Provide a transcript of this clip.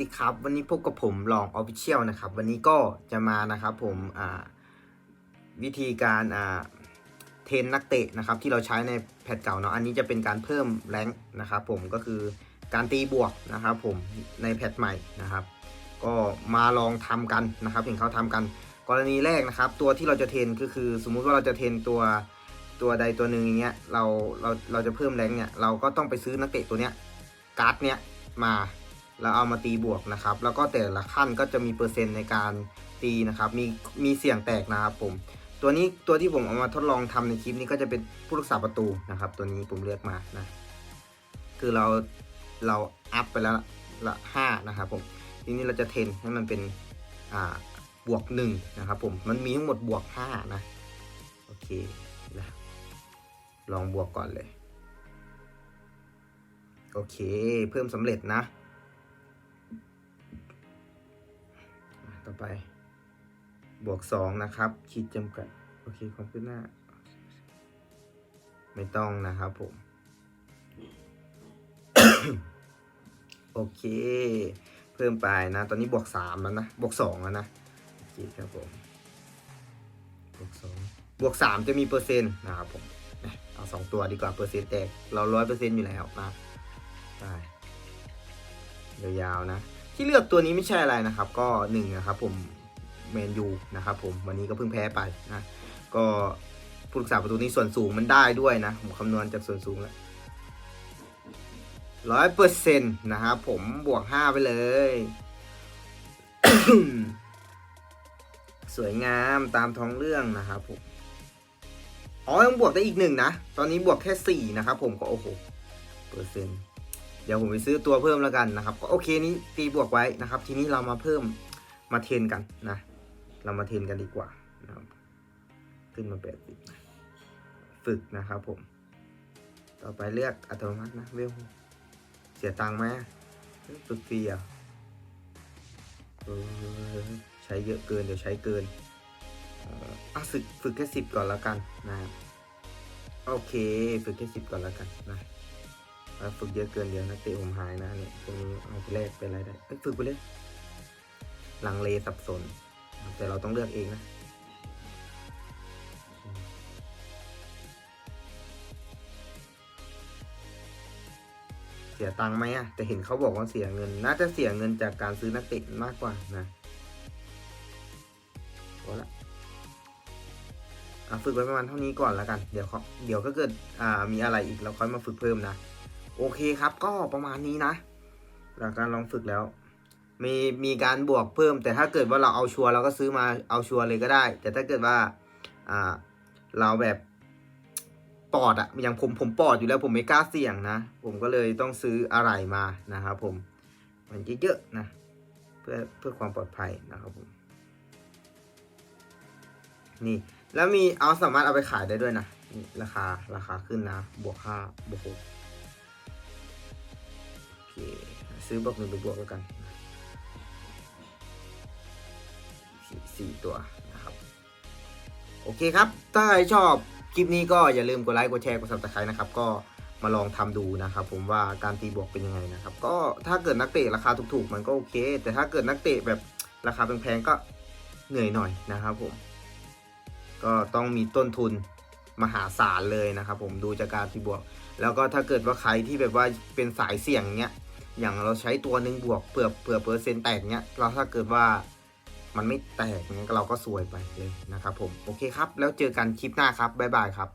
ดีครับ วันนี้พบกับผมลองออฟฟิเชียลนะครับ วันนี้ก็จะมานะครับผมวิธีการเทรนนักเตะนะครับที่เราใช้ในแพทเก่าเนาะอันนี้จะเป็นการเพิ่มแรงนะครับผมก็คือการตีบวกนะครับผมในแพทใหม่นะครับ ก็มาลองทำกันนะครับเห็นเขาทำกัน กรณีแรกนะครับ ตัวที่เราจะเทรนก็คือ สมมุติว่าเราจะเทรนตัวตัวใดตัวหนึ่งอย่างเงี้ยเราเราเราจะเพิ่มแรงเนี่ยเราก็ต้องไปซื้อนักเตะตัวเนี้ยการ์ดเนี้ยมา แล้วเอามาตีบวกนะครับ แล้วก็แต่ละขั้นก็จะมีเปอร์เซ็นต์ในการตีนะครับ มีมีเสี่ยงแตกนะครับผม ตัวนี้ตัวที่ผมเอามาทดลองทำในคลิปนี้ก็จะเป็นผู้รักษาประตูนะครับ ตัวนี้ผมเลือกมานะ คือเราเราอัพไปแล้วละห้านะครับผมทีนี้เราจะเทนให้มันเป็นอ่าบวกหนึ่งนะครับผม มันมีทั้งหมดบวกห้านะ โอเคนะลองบวกก่อนเลย โอเค เพิ่มสำเร็จนะ ไป บวกสองนะครับ ขีดจำกัด โอเคความขึ้นหน้า ไม่ต้องนะครับผม โอเค เพิ่มไปนะ ตอนนี้บวกสามแล้วนะ บวกสองแล้วนะโอเคครับผม บวกสองบวกสามจะมีเปอร์เซ็นต์นะครับผมเอาสองตัวดีกว่าเปอร์เซ็นต์แตก เราร้อยเปอร์เซ็นต์อยู่แล้วนะได้ยาวๆนะ ที่เลือกตัวนี้ไม่ใช่อะไรนะครับ ก็หนึ่งนะครับผมแมนยูนะครับผมวันนี้ก็เพิ่งแพ้ไปนะก็ผู้รักษาประตูนี้ส่วนสูงมันได้ด้วยนะ ผมคำนวณจากส่วนสูงแล้วร้อยเปอร์เซ็นต์นะครับผมบวกห้าไปเลย สวยงามตามท้องเรื่องนะครับผมอ๋อยังบวกได้อีกหนึ่งนะ ตอนนี้บวกแค่สี่นะครับผมก็โอ้โหเปอร์เซ็นต์ เดี๋ยวผมไปซื้อตัวเพิ่มแล้วกันนะครับก็โอเคนี้ตีบวกไว้นะครับ ทีนี้เรามาเพิ่มมาเทนกันนะ เรามาเทนกันดีกว่านะครับขึ้นมาแปดสิบฝึกนะครับผม ต่อไปเลือกอัตโนมัตินะเวลเสียตังค์ไหมฝึกฟรีอะใช้เยอะเกินเดี๋ยวใช้เกินอะฝึกฝึกแค่สิบก่อนแล้วกันนะครับโอเค ฝึกแค่สิบก่อนแล้วกันนะ ฝึกเยอะเกินเดี๋ยวนักเตะผมหายนะเนี่ยตรงนี้เอาไปแลกเป็นอะไรได้ฝึกไปเลยลังเลสับสน แต่เราต้องเลือกเองนะเสียตังค์ไหมอะแต่เห็นเขาบอกว่าเสียเงิน น่าจะเสียเงินจากการซื้อนักเตะมากกว่านะพอละฝึกไว้ประมาณเท่านี้ก่อนแล้วกัน เดี๋ยวเดี๋ยวก็เกิดมีอะไรอีกเราค่อยมาฝึกเพิ่มนะ โอเคครับ ก็ประมาณนี้นะ หลังการลองฝึกแล้ว มีมีการบวกเพิ่ม แต่ถ้าเกิดว่าเราเอาชัวร์เราก็ซื้อมาเอาชัวร์เลยก็ได้ แต่ถ้าเกิดว่าอ่าเราแบบปอดอะอย่างผมผมปอดอยู่แล้วผมไม่กล้าเสี่ยงนะ ผมก็เลยต้องซื้ออะไรมานะครับผมมันเยอะๆนะ เพื่อเพื่อความปลอดภัยนะครับผมนี่แล้วมีเอาสามารถเอาไปขายได้ด้วยนะราคาราคาขึ้นนะ บวกห้าบวกหก ซื้อบวกหนึ่งบวกแล้วกันสี่สี่ตัวนะครับ โอเคครับ ถ้าใครชอบคลิปนี้ก็อย่าลืมกดไลค์กดแชร์กดซับสไครต์นะครับ ก็มาลองทำดูนะครับ ผมว่าการตีบวกเป็นยังไงนะครับ ก็ถ้าเกิดนักเตะราคาถูกๆ มันก็โอเค แต่ถ้าเกิดนักเตะแบบราคาแพงๆก็เหนื่อยหน่อยนะครับผม ก็ต้องมีต้นทุนมหาศาลเลยนะครับ ผมดูจากการตีบวก แล้วก็ถ้าเกิดว่าใครที่แบบว่าเป็นสายเสี่ยงเนี้ย อย่างเราใช้ตัวหนึ่งบวกเผื่อเผื่อเปอร์เซ็นต์แตกเนี้ยเราถ้าเกิดว่ามันไม่แตกเนี้ยเราก็ซวยไปเลยนะครับผม โอเคครับ แล้วเจอกันคลิปหน้าครับ บ๊ายบายครับ